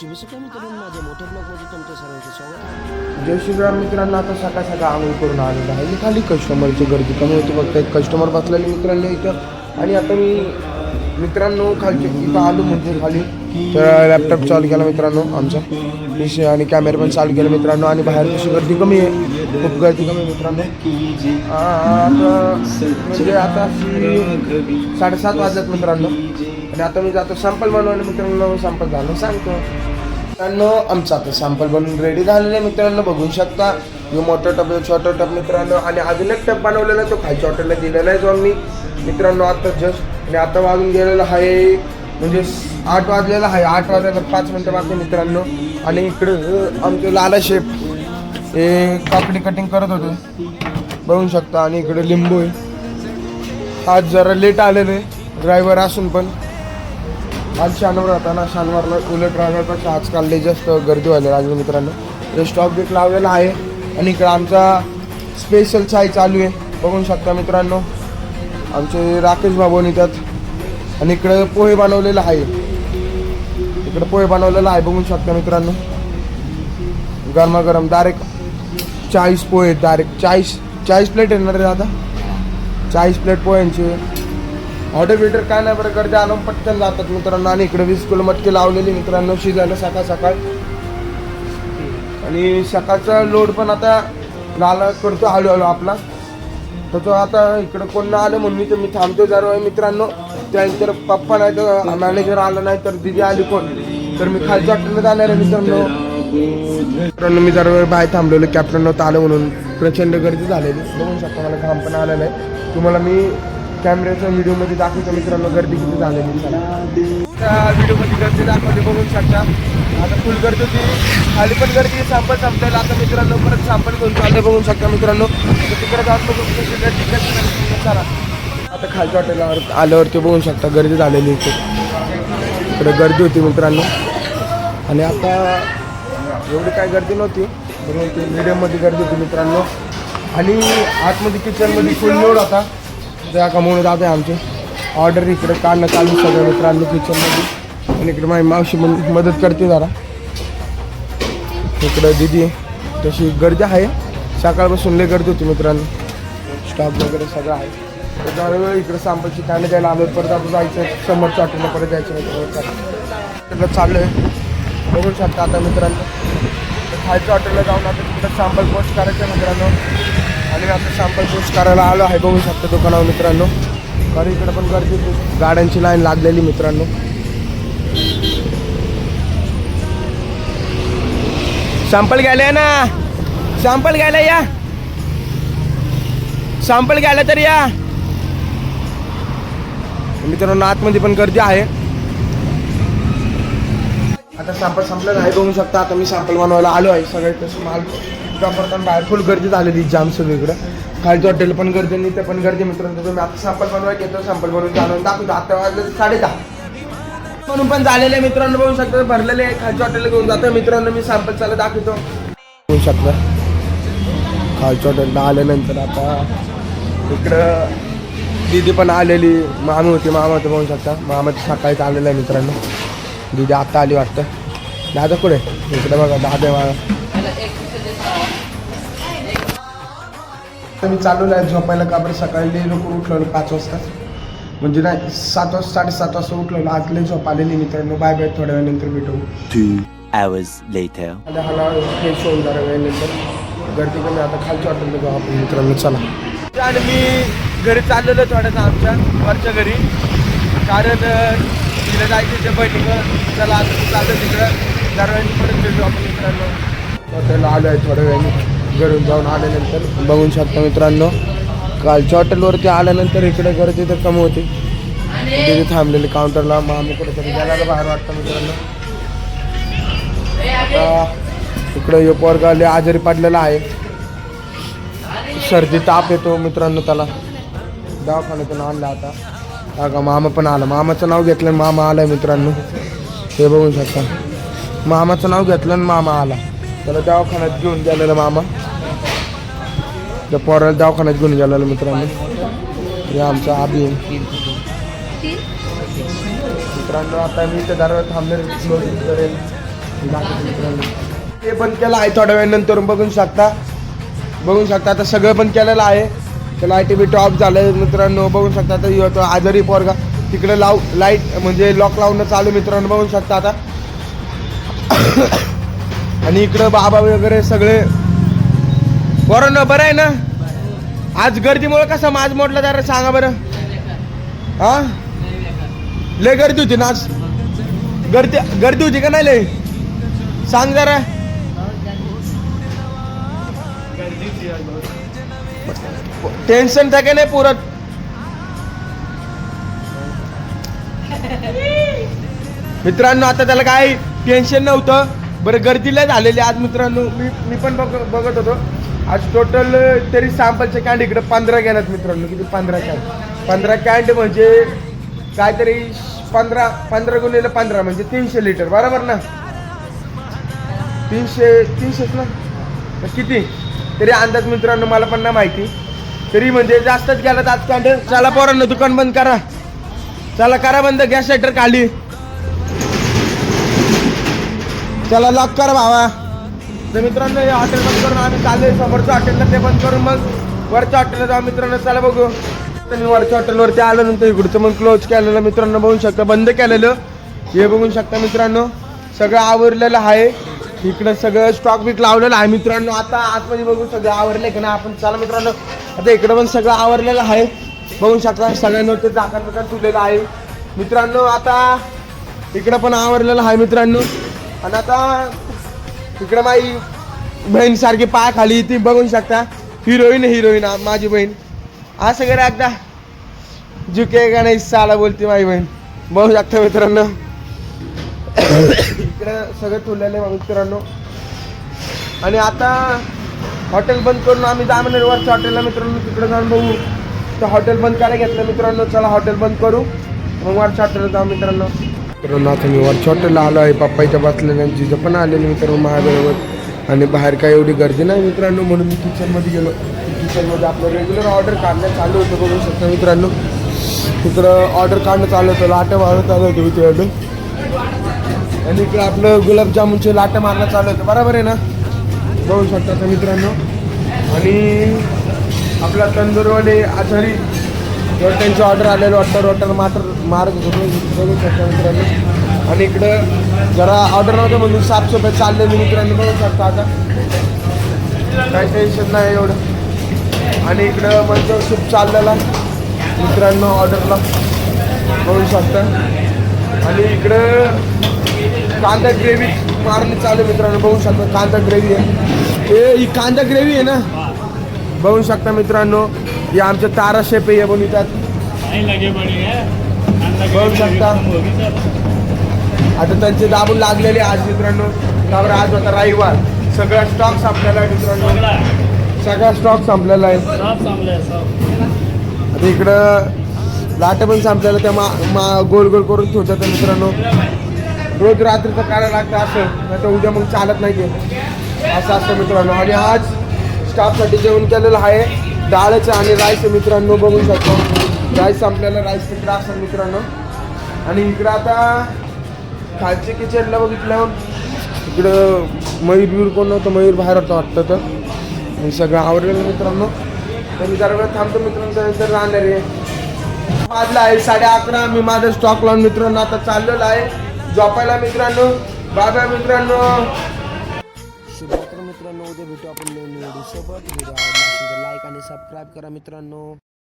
शिवसका मित्रांनो माझ्या मोठ्या ब्लॉगमध्ये तुमचं सर्वांचं स्वागत जय श्रीराम मित्रांनो आता सकाळ सकाळ आंघोळ करून आलेलं आहे. मी खाली कस्टमरची गर्दी कमी होती फक्त एक कस्टमर बसलेले मित्रांनो इथं. आणि आता मी मित्रांनो खालचे इथं आलो म्हणजे खाली. तर लॅपटॉप चालू केला मित्रांनो आमचा. विषय आणि कॅमेरा पण चालू केला मित्रांनो. आणि बाहेर कशी गर्दी कमी आहे. खूप गर्दी कमी आहे मित्रांनो. आता म्हणजे आता साडेसात वाजल्यात मित्रांनो. आणि आता मी जातो सॅम्पल बनवायला मित्रांनो सॅम्पल झालं. सांगतो. मित्रांनो आमचं आता सॅम्पल बनवून रेडी झालेलं आहे मित्रांनो बघू शकता. जो मोठा टप आहे छोटा टप मित्रांनो. आणि अजून एक टप बनवलेला आहे तो खालच्या हॉटेलला दिलेला आहे जो आम्ही मित्रांनो आता जस्ट आणि आता वाजून गेलेला आहे म्हणजे आठ वाजलेला आहे. आठ वाजायला पाच मिनटं बाकी मित्रांनो. आणि इकडं आमचे लाला शेप हे काकडी कटिंग करत होते. बघू शकता. आणि इकडे लिंबू आहे. आज जरा लेट आलेलं आहे. ड्रायव्हर असून पण. आज शनिवार होता ना शनिवारला उलट राहण्यापेक्षा आजकाल लय जास्त गर्दी व्हायला लागली मित्रांनो. तर स्टॉप गेट लावलेला आहे आणि इकडं आमचा स्पेशल चाय चालू आहे. बघू शकता मित्रांनो. आमचे राकेश बाबू येतात आणि इकडं पोहे बनवलेलं आहे. इकडं पोहे बनवलेलं आहे. बघू शकता मित्रांनो. गरमागरम डायरेक्ट चाळीस पोहे डायरेक्ट चाळीस चाळीस प्लेट येणार रे दादा चाळीस प्लेट पोह्यांचे. ऑर्डर बिर्डर काय नाही बरं गर्दी आणून पटकन जातात मित्रांनो. आणि इकडे वीस किलो मटकी लावलेली मित्रांनो शिजायला सकाळ सकाळ. आणि सकाळचा लोड पण आता लाला करतो हळूहळू आपला. तर तो आता इकडं कोण नाही आलं म्हणून मी तर मी थांबतो जरा. मित्रांनो त्यानंतर पप्पा नाही तर मॅनेजर आला नाही तर दिदी आली कोण? तर मी खालच्या हॉटेलला जाणार आहे मित्रांनो. मित्रांनो मी जरा वेळ बाहेर थांबलेलो. कॅप्टन नव्हतं आलं म्हणून प्रचंड गर्दी झालेली. बघू शकता मला घाम पण आलं आहे. तुम्हाला मी कॅमेऱ्याच्या व्हिडिओमध्ये दाखवतो मित्रांनो गर्दी किती झालेली त्या व्हिडिओमध्ये गर्दी दाखवते बघू शकता. आता फुल गर्दी होती. खाली पण गर्दी संपल संपलेला. आता मित्रांनो परत संपल घेऊन चालले बघू शकता मित्रांनो. तर तिकडे जाऊन बघू कशी गर्दी कशी. चला. आता खालच्या हॉटेलवर आल्यावरती बघू शकता गर्दी झालेली इथे इकडे गर्दी होती मित्रांनो. आणि आता एवढी काय गर्दी नव्हती परंतु मीडियममध्ये गर्दी होती मित्रांनो. आणि आतमध्ये किचनमध्ये फुल लोड होता. त्या कमवून आहे आमचे. ऑर्डर इकडे काढणं चालू सगळं मित्रांनो किचनमध्ये आणि इकडे माझी मावशी मदत करते जरा. इकडं दिदी तशी गर्दी आहे. सकाळपासून लय गर्दी होती मित्रांनो. स्टॉक वगैरे सगळं आहे. तर दरवेळी इकडे सांबाची कांदे द्यायला आलो परत आता जायचं समोरच्या हॉटेलला परत जायचं तिकडं चाललं आहे बघू शकता आता मित्रांनो. तर हॉटेलला जाऊन आता तिकडं सॅम्पल पोस्ट करायचं आहे मित्रांनो. आणि मी आता सॅम्पल टेस्ट करायला आलो आहे. बघू शकता दुकानावर मित्रांनो. कारण इकडे पण गर्दी गाड्यांची लाईन लागलेली मित्रांनो. सॅम्पल घ्यायला या ना. सॅम्पल घ्यायला या. सॅम्पल घ्यायला तर या. मित्रांनो आतमध्ये पण गर्दी आहे. आता सॅम्पल संपलं आहे. बघू शकता आता मी सॅम्पल बनवायला आलो आहे. सगळे तसं माल वापरताना बाहेर फुल गर्दी झालेली जाम सगळीकडं खालचं हॉटेल पण गर्दी आणि इथे पण गर्दी मित्रांनो. तुम्ही आता सॅम्पल बनवायला घेतो सॅम्पल बनवून जाणून दाखवतो आता वाजले साडे दहा म्हणून पण झालेले आहे मित्रांनो. बघू शकता भरलेले आहे. खालच्या हॉटेलला घेऊन जातो. मित्रांनो मी सॅम्पल चालू दाखवतो. बघू शकता. खालच्या हॉटेलला आल्यानंतर आता इकडं दीदी पण आलेली. मामी होती मामा होते बघू शकता. मामा सकाळीच आलेलं आहे मित्रांनो. दीदी आत्ता आली वाटतं. दादा कुठे इकडे बघा दादा मला तर मी चालवलं आहे झोपायला का बरं सकाळी लई लवकर उठलो पाच वाजता. म्हणजे नाही सात वाजता साडेसात वाजता उठलो आज लई झोप आलेली मित्रांनो. बाय बाय थोड्या वेळानंतर भेटू. Two hours later. आणि हाला फ्रेश होऊन जरा वेळानंतर. गर्दी कमी आता खालच्या हॉटेलला जाऊ आपण. मित्रांनो चला. आणि मी घरी चाललेलो थोड्याचं आमच्या वरच्या घरी. कारण तिला जायचं ते बहिणीकडं चला आता तू चाललं तिकडं. जरा वेळाने परत भेटू आपण मित्रांनो. हॉटेलला आलो आहे थोड्या वेळाने. घरून जाऊन आल्यानंतर बघू शकता मित्रांनो कालच्या हॉटेलवरती आल्यानंतर इकडे गर्दी तर कमी होती. तिथे थांबलेले काउंटरला मग आम्ही कुठेतरी गेल्याला बाहेर वाटतं मित्रांनो. आता इकडं यो पोरगा आजारी पडलेला आहे. सर्दी ताप येतो मित्रांनो त्याला. दवाखान्यातून आणला आता. हा का मामा पण आला. मामाचं नाव घेतलं आणि मामा आलाय मित्रांनो. हे बघू शकता. मामाचं नाव घेतलं आणि मामा आला. त्याला दवाखान्यात घेऊन गेलेला मामा. त्या पोराला दवाखान्यात घेऊन गेलेलं मित्रांनो. हे आमचा आधी मित्रांनो आता मी तर दारावर थांबले करेल. मित्रांनो. ते पण केलं आहे थोड्या वेळानंतर. बघू शकता. बघू शकता आता सगळं पण केलेलं आहे. तर लाइट बी टॉप झालं मित्रांनो. बघू शकता आता आजारी पोरगा. तिकडे लाव लाइट म्हणजे लॉक लावणं चालू मित्रांनो. बघू शकता आता. आणि इकडं बाबा वगैरे सगळे कोरोना बरं आहे ना? आज गर्दीमुळे कसा माझ मोडला जरा सांगा बरं. हा? लय गर्दी होती ना आज? गर्दी गर्दी होती का नाही लय? सांग जरा. टेन्शन था का नाही पुरत. मित्रांनो आता त्याला काय टेन्शन नव्हतं. बरं गर्दीला झालेली आज मित्रांनो. मी मी पण बघ बघत होतो. आज टोटल तरी सॅम्पलचे कॅन्ड इकडे पंधरा घेण्यात मित्रांनो. किती पंधरा कॅन्ड पंधरा कॅन्ड म्हणजे काहीतरी पंधरा पंधरा गुणिले पंधरा म्हणजे तीनशे लिटर बरोबर ना? तीनशे तीनशेच ना? तर किती? तरी अंदाज मित्रांनो मला पण ना माहिती. तरी म्हणजे जास्तच गेला आज कॅन्ड चला पोरांनो दुकान बंद करा. चला करा बंद. गॅस लायटर खाली. चला लॉक करा भावा. तर मित्रांनो हे हॉटेल बंद करून आम्ही चाललोय. समोरचं हॉटेलला ते बंद करून मग वरच्या हॉटेलला जाऊ मित्रांनो. चला बघू. तर मी वरच्या हॉटेलवरती आल्यानंतर इकडचं मग क्लोज केलेलं मित्रांनो. बघू शकता बंद केलेलं. हे बघू शकता मित्रांनो. सगळं आवरलेलं आहे. इकडं सगळं स्टॉक बीट लावलेलं आहे मित्रांनो. आता आतमध्ये बघू सगळं आवरले का नाही. आपण चला मित्रांनो. आता इकडं पण सगळं आवरलेलं आहे. बघू शकता सगळ्यांना ते झाकण बिकण ठेवलेलं आहे. मित्रांनो आता इकडं पण आवरलेलं आहे मित्रांनो. आणि आता इकडे माझी बहीण सारखी पाय खाली ती बघू शकता. हिरोईन हिरोईन माझी बहीण. असं करा एकदा. झुके का नाही साला बोलते माझी बहीण. बघू शकता मित्रांनो. इकडं सगळं ठेवलेलं आहे मित्रांनो. आणि आता हॉटेल बंद करून आम्ही दहा वरच्या हॉटेलला मित्रांनो तिकडे जाऊन बघू. तर हॉटेल बंद करायला घेतलं मित्रांनो चला हॉटेल बंद करू. मग वरच्या हॉटेलला जाऊ मित्रांनो. मित्रांनो आता मी वरच्या आलो आहे. पप्पाईच्या बसलेल्या जिथं पण आलेले मित्रांनो माझ्याबरोबर आणि बाहेर काय एवढी गर्दी नाही मित्रांनो म्हणून मी किचनमध्ये गेलो. किचनमध्ये आपलं रेग्युलर ऑर्डर काढणं चालू होतं बघू शकता मित्रांनो. तिकडं ऑर्डर काढणं चालू होतं लाट्या मारणं चालू होतं मित्रांनो. आणि इकडे आपलं गुलाबजामुनचे लाट्या मारणं चालू होतं बरोबर आहे ना? बघू शकता मित्रांनो. आणि आपला तंदूरवाले आचारी रोट्यांची ऑर्डर आलेलं वाटतं रोटर मात्र मार्ग करून बघू शकता मित्रांनो. आणि इकडं जरा ऑर्डर नव्हतं म्हणून साफसफाई चाललेली मित्रांनो. बघू शकता आता. काही टेन्शन नाही एवढं. आणि इकडं म्हणजे सूप चाललेला मित्रांनो ऑर्डरला बघू शकता. आणि इकडं कांदा ग्रेव्ही मारणे चालू मित्रांनो. बघू शकता कांदा ग्रेव्ही आहे. हे ही कांदा ग्रेव्ही आहे ना? बघू शकता मित्रांनो. हे आमच्या तारा शेप आहे हे. बघू शकता? आता त्यांचे दाबून लागलेले आज मित्रांनो. त्यावर आज होता रविवार. सगळा स्टॉक संपलेला आहे मित्रांनो. सगळा स्टॉक संपलेला आहे आता इकडं लाट पण संपलेलं त्या मा मा गोल गोल करून ठेवतात मित्रांनो. रोज रात्रीचं काढायला लागतं असं. नाही तर उद्या मग चालत नाही ते. असं असतं मित्रांनो. आणि आज स्टाफसाठी जेवण केलेलं आहे. डाळचं आणि रायचं मित्रांनो बघू शकतो. राईस संपलेला राईस तिकडं असं मित्रांनो. आणि इकडं आता खालचे किचनला बघितलं इकडं मयूर बियूर कोण नव्हतं मयूर बाहेर होतं वाटतं तर. सगळं आवडलेलं मित्रांनो. तर मी जरा वेळ थांबतो मित्रांनो त्यानंतर राहणार आहे. वाजला आहे साडे अकरा मी माझा स्टॉक लावून मित्रांनो आता चाललेला आहे. झोपायला मित्रांनो बाबा मित्रांनो. शुभरात्र मित्रांनो उद्या भेटू आपण नवीन सोबत. व्हिडिओ लाईक आणि सबस्क्राईब करा मित्रांनो.